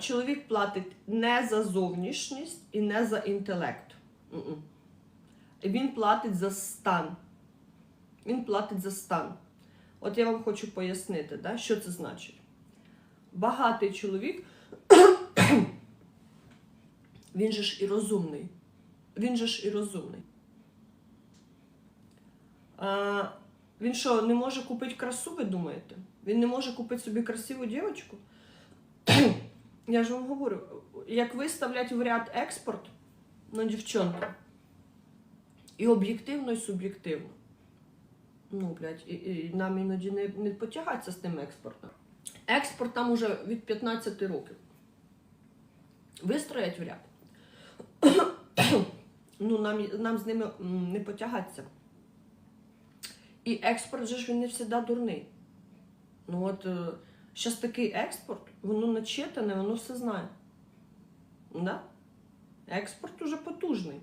Чоловік платить не за зовнішність і не за інтелект. Він платить за стан. Він платить за стан. От я вам хочу пояснити, да, що це значить. Багатий чоловік, він же ж і розумний. Він же ж і розумний. А, він що, не може купити красу, ви думаєте? Він не може купити собі красиву дівчинку? Я ж вам говорю, як виставлять в ряд експорт на дівчонку, і об'єктивно, і суб'єктивно. Ну, блядь, і, і нам іноді не, не потягатися з тим експортом. Експорт там уже від 15 років. Вистроять в ряд. ну, нам, нам з ними не потягатися. І експорт же ж він не завжди дурний. Ну от зараз такий експорт, воно начитане, воно все знає. Да? Експорт уже потужний.